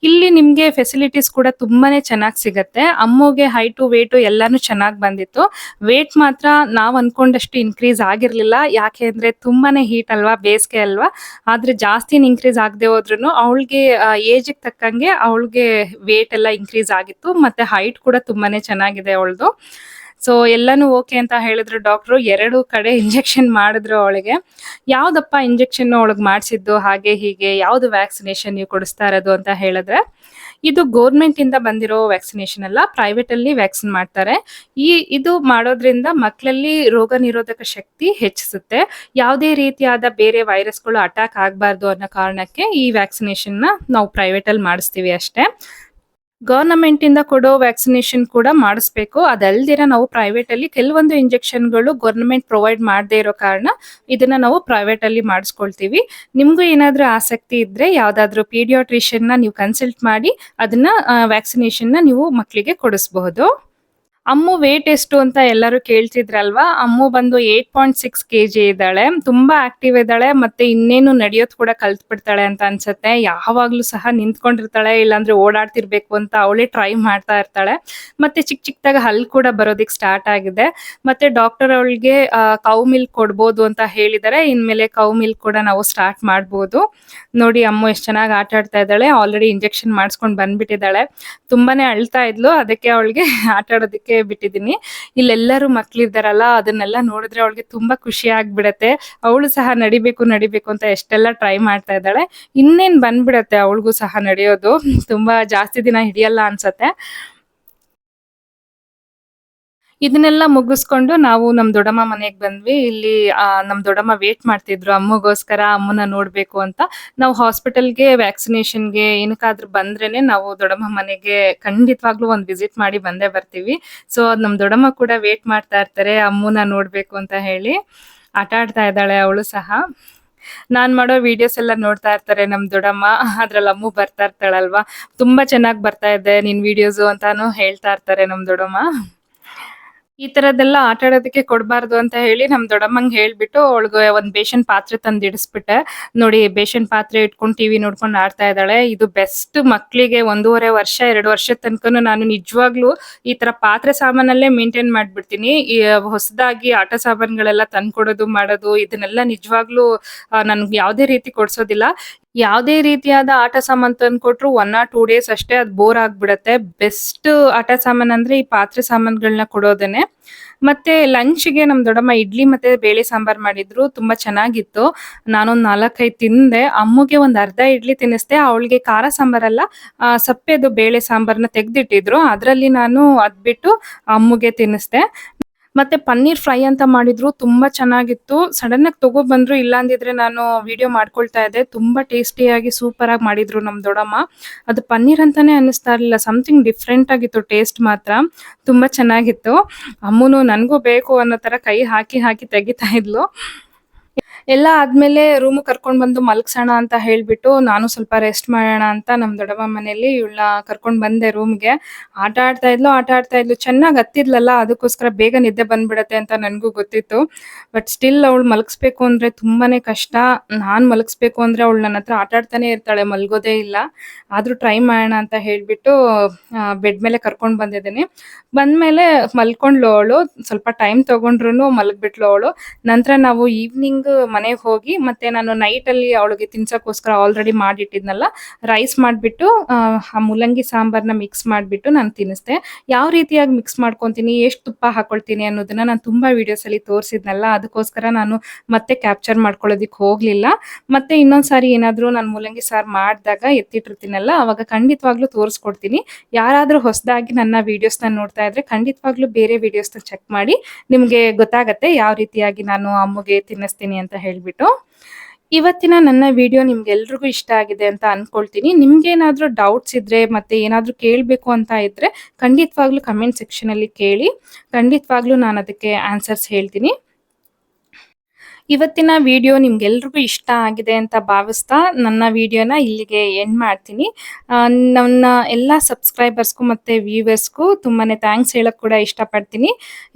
ಇಲ್ಲಿ ನಿಮ್ಗೆ ಫೆಸಿಲಿಟೀಸ್ ಕೂಡ ತುಂಬಾನೇ ಚೆನ್ನಾಗಿ ಸಿಗತ್ತೆ. ಅಮ್ಮಗೆ ಹೈಟು ವೇಟು ಎಲ್ಲಾನು ಚೆನ್ನಾಗಿ ಬಂದಿತ್ತು. ವೇಟ್ ಮಾತ್ರ ನಾವ್ ಅನ್ಕೊಂಡಷ್ಟು ಇನ್ಕ್ರೀಸ್ ಆಗಿರ್ಲಿಲ್ಲ. ಯಾಕೆ ಅಂದ್ರೆ ತುಂಬಾನೇ ಹೀಟ್ ಅಲ್ವಾ, ಬೇಸಿಗೆ ಅಲ್ವಾ. ಆದ್ರೆ ಜಾಸ್ತಿ ಇನ್ಕ್ರೀಸ್ ಆಗದೆ ಹೋದ್ರು ಅವಳಿಗೆ ಏಜ್ ತಕ್ಕಂಗೆ ಅವಳಿಗೆ ವೇಟ್ ಎಲ್ಲ ಇನ್ಕ್ರೀಸ್ ಆಗಿತ್ತು. ಮತ್ತೆ ಹೈಟ್ ಕೂಡ ತುಂಬಾನೇ ಚೆನ್ನಾಗಿದೆ. ಅವಳದು. ಸೊ ಎಲ್ಲಾನು ಓಕೆ ಅಂತ ಹೇಳಿದ್ರು ಡಾಕ್ಟ್ರು ಎರಡು ಕಡೆ ಇಂಜೆಕ್ಷನ್ ಮಾಡಿದ್ರು ಅವಳಿಗೆ. ಯಾವ್ದಪ್ಪ ಇಂಜೆಕ್ಷನ್ ಅವಳಗ್ ಮಾಡಿಸಿದ್ದು, ಹಾಗೆ ಹೀಗೆ, ಯಾವ್ದು ವ್ಯಾಕ್ಸಿನೇಷನ್ ನೀವು ಕೊಡಿಸ್ತಾ ಇರೋದು ಅಂತ ಹೇಳಿದ್ರೆ, ಇದು ಗೋರ್ಮೆಂಟ್ ಇಂದ ಬಂದಿರೋ ವ್ಯಾಕ್ಸಿನೇಷನ್ ಅಲ್ಲ ಪ್ರೈವೇಟ್ ಅಲ್ಲಿ ವ್ಯಾಕ್ಸಿನ್ ಮಾಡ್ತಾರೆ. ಈ, ಇದು ಮಾಡೋದ್ರಿಂದ ಮಕ್ಕಳಲ್ಲಿ ರೋಗ ನಿರೋಧಕ ಶಕ್ತಿ ಹೆಚ್ಚಿಸುತ್ತೆ. ಯಾವುದೇ ರೀತಿಯಾದ ಬೇರೆ ವೈರಸ್ಗಳು ಅಟ್ಯಾಕ್ ಆಗಬಾರ್ದು ಅನ್ನೋ ಕಾರಣಕ್ಕೆ ಈ ವ್ಯಾಕ್ಸಿನೇಷನ್ ನಾವು ಪ್ರೈವೇಟ್ ಅಲ್ಲಿ ಮಾಡಿಸ್ತೀವಿ ಅಷ್ಟೇ. ಗವರ್ನಮೆಂಟ್ ಇಂದ ಕೊಡೋ ವ್ಯಾಕ್ಸಿನೇಷನ್ ಕೂಡ ಮಾಡಿಸ್ಬೇಕು. ಅದಲ್ದಿರ ನಾವು ಪ್ರೈವೇಟ್ ಅಲ್ಲಿ ಕೆಲವೊಂದು ಇಂಜೆಕ್ಷನ್ಗಳು ಗವರ್ನಮೆಂಟ್ ಪ್ರೊವೈಡ್ ಮಾಡದೇ ಇರೋ ಕಾರಣ ಇದನ್ನ ನಾವು ಪ್ರೈವೇಟ್ ಅಲ್ಲಿ ಮಾಡಿಸ್ಕೊಳ್ತೀವಿ. ನಿಮ್ಗೂ ಏನಾದ್ರೂ ಆಸಕ್ತಿ ಇದ್ರೆ ಯಾವ್ದಾದ್ರು ಪೀಡಿಯಾಟ್ರಿಷಿಯನ್ನ ನೀವು ಕನ್ಸಲ್ಟ್ ಮಾಡಿ ಅದನ್ನ ವ್ಯಾಕ್ಸಿನೇಷನ್ನ ನೀವು ಮಕ್ಕಳಿಗೆ ಕೊಡಿಸಬಹುದು. ಅಮ್ಮು ವೇಟ್ ಎಷ್ಟು ಅಂತ ಎಲ್ಲರೂ ಕೇಳ್ತಿದ್ರಲ್ವಾ? ಅಮ್ಮು ಬಂದು eight point six K G ಇದ್ದಾಳೆ. ತುಂಬಾ ಆಕ್ಟಿವ್ ಇದ್ದಾಳೆ ಮತ್ತೆ ಇನ್ನೇನು ನಡೆಯೋದ್ ಕೂಡ ಕಲ್ತ್ ಬಿಡ್ತಾಳೆ ಅಂತ ಅನ್ಸುತ್ತೆ. ಯಾವಾಗ್ಲೂ ಸಹ ನಿಂತ್ಕೊಂಡಿರ್ತಾಳೆ, ಇಲ್ಲಾಂದ್ರೆ ಓಡಾಡ್ತಿರ್ಬೇಕು ಅಂತ ಅವಳೇ ಟ್ರೈ ಮಾಡ್ತಾ ಇರ್ತಾಳೆ. ಮತ್ತೆ ಚಿಕ್ಕ ಚಿಕ್ಕದಾಗ ಹಲ್ ಕೂಡ ಬರೋದಿಕ್ ಸ್ಟಾರ್ಟ್ ಆಗಿದೆ. ಮತ್ತೆ ಡಾಕ್ಟರ್ ಅವಳಿಗೆ ಕೌ ಮಿಲ್ಕ್ ಕೊಡ್ಬೋದು ಅಂತ ಹೇಳಿದರೆ. ಇನ್ಮೇಲೆ ಕೌ ಮಿಲ್ಕ್ ಕೂಡ ನಾವು ಸ್ಟಾರ್ಟ್ ಮಾಡ್ಬೋದು. ನೋಡಿ ಅಮ್ಮ ಎಷ್ಟು ಚೆನ್ನಾಗಿ ಆಟ ಆಡ್ತಾ ಇದ್ದಾಳೆ. ಆಲ್ರೆಡಿ ಇಂಜೆಕ್ಷನ್ ಮಾಡಿಸ್ಕೊಂಡು ಬಂದ್ಬಿಟ್ಟಿದ್ದಾಳೆ. ತುಂಬಾನೇ ಅಳ್ತಾ ಇದ್ಲು. ಅದಕ್ಕೆ ಅವಳಿಗೆ ಆಟ ಆಡೋದಕ್ಕೆ ಬಿಟ್ಟಿದ್ದೀನಿ. ಇಲ್ಲೆಲ್ಲರೂ ಮಕ್ಳಿದ್ದಾರಲ್ಲ, ಅದನ್ನೆಲ್ಲ ನೋಡಿದ್ರೆ ಅವಳಿಗೆ ತುಂಬಾ ಖುಷಿ ಆಗ್ಬಿಡತ್ತೆ. ಅವಳು ಸಹ ನಡಿಬೇಕು ನಡಿಬೇಕು ಅಂತ ಎಷ್ಟೆಲ್ಲ ಟ್ರೈ ಮಾಡ್ತಾ ಇದ್ದಾಳೆ. ಇನ್ನೇನ್ ಬಂದ್ಬಿಡತ್ತೆ ಅವಳಿಗೂ ಸಹ ನಡೆಯೋದು. ತುಂಬಾ ಜಾಸ್ತಿ ದಿನ ಹಿಡಿಯಲ್ಲ ಅನ್ಸತ್ತೆ. ಇದನ್ನೆಲ್ಲ ಮುಗಿಸ್ಕೊಂಡು ನಾವು ನಮ್ ದೊಡ್ಡಮ್ಮ ಮನೆಗೆ ಬಂದ್ವಿ. ಇಲ್ಲಿ ನಮ್ ದೊಡ್ಡಮ್ಮ ವೇಟ್ ಮಾಡ್ತಿದ್ರು. ಅಮ್ಮಗೋಸ್ಕರ ಅಮ್ಮನ ನೋಡ್ಬೇಕು ಅಂತ. ನಾವು ಹಾಸ್ಪಿಟಲ್ಗೆ ವ್ಯಾಕ್ಸಿನೇಷನ್ಗೆ ಏನಕ್ಕಾದ್ರೂ ಬಂದ್ರೇನೆ ನಾವು ದೊಡ್ಡಮ್ಮ ಮನೆಗೆ ಖಂಡಿತವಾಗ್ಲೂ ಒಂದ್ ವಿಸಿಟ್ ಮಾಡಿ ಬಂದೇ ಬರ್ತೀವಿ. ಸೊ ನಮ್ ದೊಡ್ಡಮ್ಮ ಕೂಡ ವೇಟ್ ಮಾಡ್ತಾ ಇರ್ತಾರೆ. ಅಮ್ಮನ ನೋಡ್ಬೇಕು ಅಂತ ಹೇಳಿ ಆಟ ಆಡ್ತಾ ಇದ್ದಾಳೆ ಅವಳು ಸಹ. ನಾನ್ ಮಾಡೋ ವಿಡಿಯೋಸ್ ಎಲ್ಲ ನೋಡ್ತಾ ಇರ್ತಾರೆ ನಮ್ ದೊಡ್ಡಮ್ಮ. ಅದ್ರಲ್ಲಿ ಅಮ್ಮು ಬರ್ತಾ ಇರ್ತಾಳಲ್ವಾ? ತುಂಬಾ ಚೆನ್ನಾಗ್ ಬರ್ತಾ ಇದೆ ನಿನ್ ವಿಡಿಯೋಸ್ ಅಂತಾನು ಹೇಳ್ತಾ ಇರ್ತಾರೆ ನಮ್ ದೊಡ್ಡಮ್ಮ. ಈ ತರದೆಲ್ಲ ಆಟ ಆಡೋದಕ್ಕೆ ಕೊಡಬಾರ್ದು ಅಂತ ಹೇಳಿ ನಮ್ ದೊಡ್ಡಮ್ಮಂಗ್ ಹೇಳ್ಬಿಟ್ಟು ಅವಳಿಗೆ ಒಂದ್ ಬೇಷನ್ ಪಾತ್ರೆ ತಂದ್ ಇಡಿಸ್ಬಿಟ್ಟೆ ನೋಡಿ, ಬೇಷನ್ ಪಾತ್ರೆ ಇಟ್ಕೊಂಡು ಟಿವಿ ನೋಡ್ಕೊಂಡು ಆಡ್ತಾ ಇದ್ದಾಳೆ. ಇದು ಬೆಸ್ಟ್ ಮಕ್ಳಿಗೆ ಒಂದೂವರೆ ವರ್ಷ, ಎರಡು ವರ್ಷ ತನಕನು ನಾನು ನಿಜವಾಗ್ಲೂ ಈ ತರ ಪಾತ್ರೆ ಸಾಮಾನಲ್ಲೇ ಮೇಂಟೈನ್ ಮಾಡ್ಬಿಡ್ತೀನಿ. ಈ, ಹೊಸದಾಗಿ ಆಟ ಸಾಮಾನುಗಳೆಲ್ಲ ತಂದ್ಕೊಡೋದು ಮಾಡೋದು, ಇದನ್ನೆಲ್ಲ ನಿಜವಾಗ್ಲೂ ನನ್ಗೆ ಯಾವ್ದೇ ರೀತಿ ಕೊಡ್ಸೋದಿಲ್ಲ. ಯಾವುದೇ ರೀತಿಯಾದ ಆಟ ಸಾಮಾನ್ ತಂದ್ಕೊಟ್ರು ಒನ್ ಆರ್ ಟೂ ಡೇಸ್ ಅಷ್ಟೇ ಅದು ಬೋರ್ ಆಗ್ಬಿಡತ್ತೆ. ಬೆಸ್ಟ್ ಆಟ ಸಾಮಾನ್ ಅಂದ್ರೆ ಈ ಪಾತ್ರೆ ಸಾಮಾನುಗಳನ್ನ ಕೊಡೋದೇನೆ ಮತ್ತೆ ಲಂಚ್ಗೆ ನಮ್ ದೊಡ್ಡಮ್ಮ ಇಡ್ಲಿ ಮತ್ತೆ ಬೇಳೆ ಸಾಂಬಾರ್ ಮಾಡಿದ್ರು, ತುಂಬಾ ಚೆನ್ನಾಗಿತ್ತು. ನಾನೊಂದ್ ನಾಲ್ಕೈದು ತಿಂದೆ. ಅಮ್ಮಗೆ ಒಂದ್ ಅರ್ಧ ಇಡ್ಲಿ ತಿನ್ನಿಸ್ದೆ. ಅವಳಿಗೆ ಖಾರ ಸಾಂಬಾರಲ್ಲ ಸಪ್ಪೆದು ಬೇಳೆ ಸಾಂಬಾರ್ನ ತೆಗ್ದಿಟ್ಟಿದ್ರು. ಅದ್ರಲ್ಲಿ ನಾನು ಅದ್ಬಿಟ್ಟು ಅಮ್ಮಗೆ ತಿನ್ನಿಸ್ದೆ. ಮತ್ತೆ ಪನ್ನೀರ್ ಫ್ರೈ ಅಂತ ಮಾಡಿದ್ರು ತುಂಬಾ ಚೆನ್ನಾಗಿತ್ತು. ಸಡನ್ ಆಗಿ ತಗೋ ಬಂದ್ರು ಇಲ್ಲ ಅಂದಿದ್ರೆ ನಾನು ವಿಡಿಯೋ ಮಾಡ್ಕೊಳ್ತಾ ಇದ್ದೆ. ತುಂಬಾ ಟೇಸ್ಟಿಯಾಗಿ ಸೂಪರ್ ಆಗಿ ಮಾಡಿದ್ರು ನಮ್ ದೊಡ್ಡಮ್ಮ ಅದು ಪನ್ನೀರ್ ಅಂತಾನೆ ಅನ್ನಿಸ್ತಾ ಇರ್ಲಿಲ್ಲ ಸಮಥಿಂಗ್ ಡಿಫ್ರೆಂಟ್ ಆಗಿತ್ತು ಟೇಸ್ಟ್ ಮಾತ್ರ. ತುಂಬಾ ಚೆನ್ನಾಗಿತ್ತು. ಅಮ್ಮನು, ನನಗೂ ಬೇಕು ಅನ್ನೋ ತರ ಕೈ ಹಾಕಿ ಹಾಕಿ ತೆಗಿತಾ ಇದ್ಲು. ಎಲ್ಲ ಆದ್ಮೇಲೆ ರೂಮ್ ಕರ್ಕೊಂಡ್ ಬಂದು ಮಲಗ್ಸೋಣ ಅಂತ ಹೇಳ್ಬಿಟ್ಟು ನಾನು ಸ್ವಲ್ಪ ರೆಸ್ಟ್ ಮಾಡೋಣ ಅಂತ ನಮ್ ದೊಡ್ಡಮ್ಮ ಮನೇಲಿ ಇವಳ ಕರ್ಕೊಂಡ್ ಬಂದೆ ರೂಮ್ಗೆ ಆಟ ಆಡ್ತಾ ಇದ್ಲು, ಆಟ ಆಡ್ತಾ ಇದ್ಲು. ಚೆನ್ನಾಗಿ ಹತ್ತಿದ್ಲಲ್ಲ, ಅದಕ್ಕೋಸ್ಕರ ಬೇಗ ನಿದ್ದೆ ಬಂದ್ಬಿಡತ್ತೆ ಅಂತ ನನಗೂ ಗೊತ್ತಿತ್ತು. ಬಟ್ ಸ್ಟಿಲ್ ಅವಳು ಮಲಗಿಸ್ಬೇಕು ಅಂದ್ರೆ ತುಂಬಾನೇ ಕಷ್ಟ. ನಾನ್ ಮಲಗಿಸ್ಬೇಕು ಅಂದ್ರೆ ಅವಳು ನನ್ನ ಹತ್ರ ಆಟ ಆಡ್ತಾನೆ ಇರ್ತಾಳೆ, ಮಲ್ಗೋದೇ ಇಲ್ಲ. ಆದ್ರೂ ಟ್ರೈ ಮಾಡೋಣ ಅಂತ ಹೇಳ್ಬಿಟ್ಟು ಬೆಡ್ ಮೇಲೆ ಕರ್ಕೊಂಡ್ ಬಂದಿದ್ದೀನಿ. ಬಂದ್ಮೇಲೆ ಮಲ್ಕೊಂಡ್ಲು ಅವಳು. ಸ್ವಲ್ಪ ಟೈಮ್ ತಗೊಂಡ್ರು ಮಲಗ್ಬಿಟ್ಲು ಅವಳು. ನಂತರ ನಾವು ಈವ್ನಿಂಗ್ ಮನೆಗೆ ಹೋಗಿ ಮತ್ತೆ ನಾನು ನೈಟ್ ಅಲ್ಲಿ ಅವಳಿಗೆ ತಿನ್ಸಕ್ಕೋಸ್ಕರ ಆಲ್ರೆಡಿ ಮಾಡಿಟ್ಟಿದ್ನಲ್ಲ ರೈಸ್ ಮಾಡಿಬಿಟ್ಟು, ಆ ಮೂಲಂಗಿ ಸಾಂಬಾರ್ನ ಮಿಕ್ಸ್ ಮಾಡಿಬಿಟ್ಟು ನಾನು ತಿನ್ನಿಸ್ದೆ. ಯಾವ ರೀತಿಯಾಗಿ ಮಿಕ್ಸ್ ಮಾಡ್ಕೊತೀನಿ, ಎಷ್ಟು ತುಪ್ಪ ಹಾಕೊಳ್ತೀನಿ ಅನ್ನೋದನ್ನ ನಾನು ತುಂಬಾ ವಿಡಿಯೋಸ್ ಅಲ್ಲಿ ತೋರಿಸಿದ್ನಲ್ಲ, ಅದಕ್ಕೋಸ್ಕರ ನಾನು ಮತ್ತೆ ಕ್ಯಾಪ್ಚರ್ ಮಾಡ್ಕೊಳ್ಳೋದಿಕ್ ಹೋಗ್ಲಿಲ್ಲ. ಮತ್ತೆ ಇನ್ನೊಂದ್ಸಾರಿ ಏನಾದ್ರೂ ನಾನು ಮೂಲಂಗಿ ಸಾರ್ ಮಾಡಿದಾಗ ಎತ್ತಿಟ್ಟಿರ್ತೀನಲ್ಲ, ಅವಾಗ ಖಂಡಿತವಾಗ್ಲೂ ತೋರಿಸ್ಕೊಡ್ತೀನಿ. ಯಾರಾದ್ರೂ ಹೊಸದಾಗಿ ನನ್ನ ವಿಡಿಯೋಸ್ನ ನೋಡ್ತಾ ಇದ್ರೆ ಖಂಡಿತವಾಗ್ಲೂ ಬೇರೆ ವಿಡಿಯೋಸ್ನ ಚೆಕ್ ಮಾಡಿ, ನಿಮ್ಗೆ ಗೊತ್ತಾಗತ್ತೆ ಯಾವ ರೀತಿಯಾಗಿ ನಾನು ಅಮ್ಮಗೆ ತಿನ್ನಿಸ್ತೀನಿ ಅಂತ ಹೇಳ್ಬಿಟ್ಟು, ಇವತ್ತಿನ ನನ್ನ ವಿಡಿಯೋ ನಿಮ್ಗೆಲ್ರಿಗೂ ಇಷ್ಟ ಆಗಿದೆ ಅಂತ ಅನ್ಕೊಳ್ತೀನಿ. ನಿಮ್ಗೇನಾದ್ರೂ ಡೌಟ್ಸ್ ಇದ್ರೆ ಮತ್ತೆ ಏನಾದ್ರೂ ಕೇಳಬೇಕು ಅಂತ ಇದ್ರೆ ಖಂಡಿತವಾಗ್ಲೂ ಕಮೆಂಟ್ ಸೆಕ್ಷನ್ ಅಲ್ಲಿ ಕೇಳಿ. ಖಂಡಿತವಾಗ್ಲೂ ನಾನು ಅದಕ್ಕೆ ಆನ್ಸರ್ಸ್ ಹೇಳ್ತೀನಿ. ಇವತ್ತಿನ ವಿಡಿಯೋ ನಿಮ್ಗೆಲ್ರಿಗೂ ಇಷ್ಟ ಆಗಿದೆ ಅಂತ ಭಾವಿಸ್ತಾ ನನ್ನ ವಿಡಿಯೋನ ಇಲ್ಲಿಗೆ ಎಂಡ್ ಮಾಡ್ತೀನಿ. ನನ್ನ ಎಲ್ಲ ಸಬ್ಸ್ಕ್ರೈಬರ್ಸ್ಗೂ ಮತ್ತು ವ್ಯೂವರ್ಸ್ಗೂ ತುಂಬಾ ಥ್ಯಾಂಕ್ಸ್ ಹೇಳೋಕ್ಕೆ ಕೂಡ ಇಷ್ಟಪಡ್ತೀನಿ.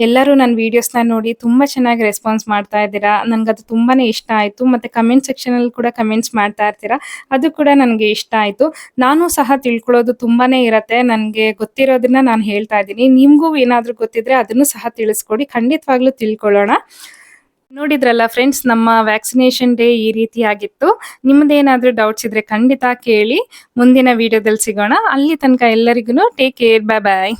ಎಲ್ಲರೂ ನನ್ನ ವಿಡಿಯೋಸ್ನ ನೋಡಿ ತುಂಬ ಚೆನ್ನಾಗಿ ರೆಸ್ಪಾನ್ಸ್ ಮಾಡ್ತಾ ಇದ್ದೀರಾ? ನನಗದು ತುಂಬಾ ಇಷ್ಟ ಆಯಿತು. ಮತ್ತು ಕಮೆಂಟ್ ಸೆಕ್ಷನಲ್ಲಿ ಕೂಡ ಕಮೆಂಟ್ಸ್ ಮಾಡ್ತಾ ಇರ್ತೀರಾ? ಅದು ಕೂಡ ನನಗೆ ಇಷ್ಟ ಆಯಿತು. ನಾನು ಸಹ ತಿಳ್ಕೊಳ್ಳೋದು ತುಂಬಾ ಇರತ್ತೆ. ನನಗೆ ಗೊತ್ತಿರೋದನ್ನ ನಾನು ಹೇಳ್ತಾ ಇದ್ದೀನಿ. ನಿಮಗೂ ಏನಾದರೂ ಗೊತ್ತಿದ್ರೆ ಅದನ್ನು ಸಹ ತಿಳಿಸ್ಕೊಡಿ. ಖಂಡಿತವಾಗ್ಲೂ ತಿಳ್ಕೊಳ್ಳೋಣ. ನೋಡಿದ್ರಲ್ಲ ಫ್ರೆಂಡ್ಸ್ ನಮ್ಮ ವ್ಯಾಕ್ಸಿನೇಷನ್ ಡೇ ಈ ರೀತಿ ಆಗಿತ್ತು. ನಿಮ್ದೇನಾದ್ರೂ ಡೌಟ್ಸ್ ಇದ್ರೆ ಖಂಡಿತ ಕೇಳಿ. ಮುಂದಿನ ವಿಡಿಯೋದಲ್ಲಿ ಸಿಗೋಣ. ಅಲ್ಲಿ ತನಕ ಎಲ್ಲರಿಗೂ ಟೇಕ್ ಕೇರ್ ಬಾಯ್ ಬಾಯ್